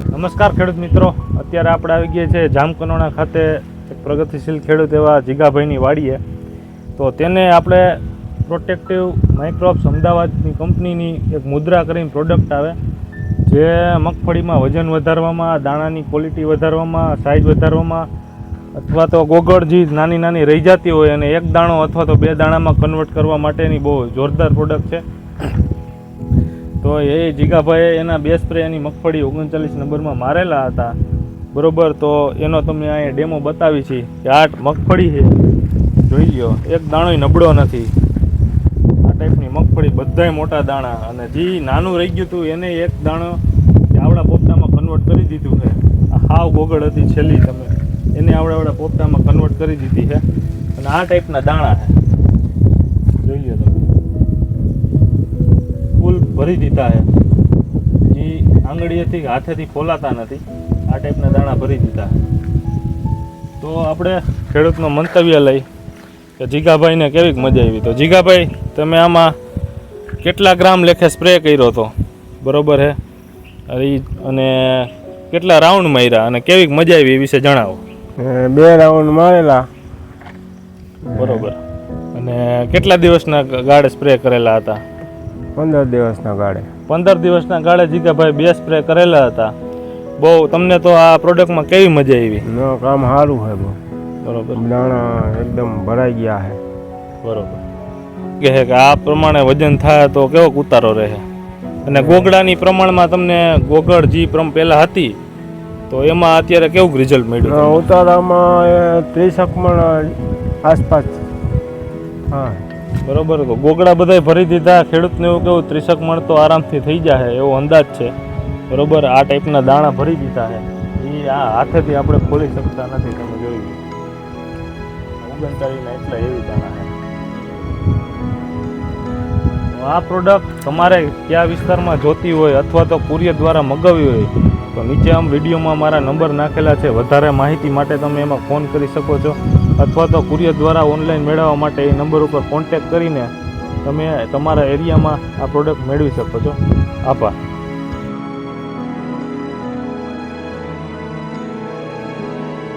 નમસ્કાર ખેડૂત મિત્રો. અત્યારે આપણે આવી ગયા છે જામકનોણા ખાતે એક પ્રગતિશીલ ખેડૂત એવા જીગાભાઈની વાડીએ. તો તેને આપણે પ્રોટેક્ટિવ માઇક્રોપ્સ અમદાવાદની કંપનીની એક મુદ્રા કરીને પ્રોડક્ટ આવે, જે મગફળીમાં વજન વધારવામાં, દાણાની ક્વોલિટી વધારવામાં સાઇઝ વધારવામાં, અથવા તો ગોગળ જે નાની નાની રહી જતી હોય અને એક દાણો અથવા તો બે દાણામાં કન્વર્ટ કરવા માટેની બહુ જોરદાર પ્રોડક્ટ છે. તો એ જીગાભાઈએ એના બે સ્પ્રે એની મગફળી ઓગણચાલીસ નંબરમાં મારેલા હતા. બરોબર, તો એનો તમને અહીંયા ડેમો બતાવી છે કે આ મગફળી છે. જોઈ લો એક દાણોય નબળો નથી. આ ટાઈપની મગફળી બધાય મોટા દાણા અને જે નાનું રહી ગયું હતું એને એક દાણો આવડા પોપટામાં કન્વર્ટ કરી દીધું છે. હાવ ગોગળ હતી છેલ્લી તમે. એને આવડા આવડા પોપટામાં કન્વર્ટ કરી દીધી છે. અને આ ટાઈપના દાણા છે. જોઈ લો તમે. ભરી દીધા છે. એ આંગળીએથી હાથેથી ફોલાતા નથી. આ ટાઈપના દાણા ભરી દીધા તો આપણે ખેડૂતનો મંતવ્ય લઈ કે જીગાભાઈને કેવીક મજા આવી. તો જીગાભાઈ તમે આમાં કેટલા ગ્રામ લેખે સ્પ્રે કર્યો હતો? બરોબર હે? એ અને કેટલા રાઉન્ડ માર્યા અને કેવીક મજા આવી એ વિશે જણાવો. બે રાઉન્ડ મારેલા. બરોબર. અને કેટલા દિવસના ગાળે સ્પ્રે કરેલા હતા? પંદર દિવસના ગાળે. પંદર દિવસના ગાળે જીગાભાઈ બે સ્પ્રે કરેલા હતા. બહુ તમને તો આ પ્રોડક્ટમાં કેવી મજા આવી? ન કામ સારું છે બહુ. બરોબર. દાણા એકદમ ભરાઈ ગયા છે. બરોબર. કહે કે આ પ્રમાણે વજન થાય તો કેવો ઉતારો રહે અને ગોગડાની પ્રમાણમાં તમને ગોગળ જી પ્રમ પહેલાં હતી તો એમાં અત્યારે કેવું રિઝલ્ટ મળ્યું ઉતારામાં એ ત્રીસક મણ આસપાસ. હા. બરોબર તો ગોગડા બધાય ભરી દીધા, ખેડૂતને એવું કેવું ત્રીસક મણ તો આરામથી થઈ જાય એવો અંદાજ છે. બરોબર, આ ટાઈપના દાણા ભરી દીધા છે. એ આ હાથેથી આપણે ખોલી શકતા નથી, તમે જોયું ઓગણચાળીસના એટલા એવી દાણા આ પ્રોડક્ટ તમારે કયા વિસ્તારમાં જોતી હોય અથવા તો કુરિયર દ્વારા મગાવી હોય, તો નીચે આમ વિડીયોમાં મારા નંબર નાખેલા છે. વધારે માહિતી માટે તમે એમાં ફોન કરી શકો છો. અથવા તો કુરિયર દ્વારા ઓનલાઈન મેળવવા માટે એ નંબર ઉપર કોન્ટેક્ટ કરીને તમે તમારા એરિયામાં આ પ્રોડક્ટ મેળવી શકો છો. આભાર.